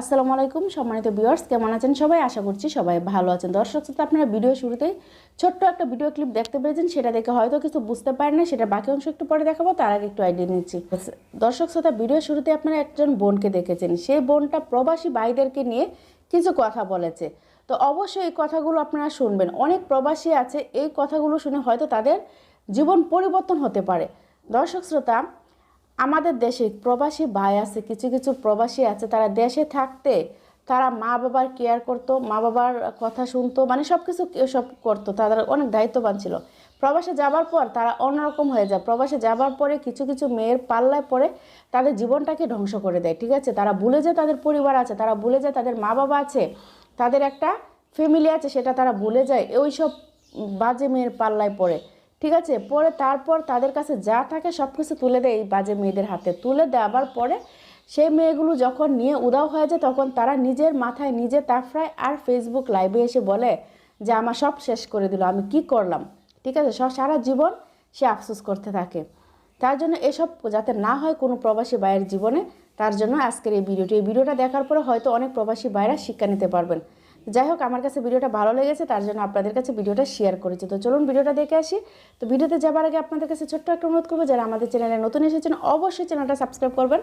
আসসালামু আলাইকুম, সম্মানিত ভিউয়ার্স কেমন আছেন সবাই? আশা করছি সবাই ভালো আছেন। দর্শক শ্রোতা, আপনারা ভিডিও শুরুতেই ছোট্ট একটা ভিডিও ক্লিপ দেখতে পেরেছেন সেটা দেখে হয়তো কিছু বুঝতে পারেন না সেটা বাকি অংশ একটু পরে দেখাবো, তার আগে একটু আইডিয়া নিচ্ছি। দর্শক শ্রোতা ভিডিও শুরুতে আপনারা একজন বোনকে দেখেছেন। সেই বোনটা প্রবাসী ভাইদেরকে নিয়ে কিছু কথা বলেছে। তো অবশ্যই এই কথাগুলো আপনারা শুনবেন। অনেক প্রবাসী আছে, এই কথাগুলো শুনে হয়তো তাদের জীবন পরিবর্তন হতে পারে। দর্শক শ্রোতা আমাদের দেশে প্রবাসী ভাই আছে, কিছু কিছু প্রবাসী আছে, তারা দেশে থাকতে তারা মা বাবার কেয়ার করতো মা বাবার কথা শুনতো মানে সব কিছু সব করতো, তাদের অনেক দায়িত্ববান ছিল। প্রবাসে যাবার পর তারা অন্যরকম হয়ে যায়। প্রবাসে যাবার পরে কিছু কিছু মেয়ের পাল্লায় পরে তাদের জীবনটাকে ধ্বংস করে দেয়, ঠিক আছে? তারা ভুলে যায় তাদের পরিবার আছে, তারা ভুলে যায় তাদের মা বাবা আছে, তাদের একটা ফ্যামিলি আছে, সেটা তারা ভুলে যায়। ওই সব বাজে মেয়ের পাল্লায় পড়ে। ঠিক আছে? পরে তারপর তাদের কাছে যা থাকে সব কিছু তুলে দেয় এই বাজে মেয়েদের হাতে। তুলে দেওয়ার পরে সেই মেয়েগুলো যখন নিয়ে উদাও হয়ে যায়, তখন তারা নিজের মাথায় নিজে তাফরায় আর ফেসবুক লাইভে এসে বলে যে, আমার সব শেষ করে দিল, আমি কি করলাম? ঠিক আছে? সব সারা জীবন সে আফসোস করতে থাকে। তার জন্য এসব যাতে না হয় কোনো প্রবাসী ভাইয়ের জীবনে, তার জন্য আজকের এই ভিডিওটি। এই ভিডিওটা দেখার পরে হয়তো অনেক প্রবাসী বাইরা শিক্ষা নিতে পারবেন। যাই হোক আমার কাছে ভিডিওটা ভালো লেগেছে, তার জন্য আপনাদের কাছে ভিডিওটা শেয়ার করেছি। তো চলুন ভিডিওটা দেখে আসি। তো ভিডিওতে যাবার আগে আপনাদের কাছে ছোট্ট একটা অনুরোধ করব, যারা আমাদের চ্যানেলে নতুন এসেছেন, অবশ্যই চ্যানেলটা সাবস্ক্রাইব করবেন।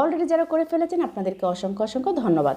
অলরেডি যারা করে ফেলেছেন, আপনাদেরকে অসংখ্য অসংখ্য ধন্যবাদ।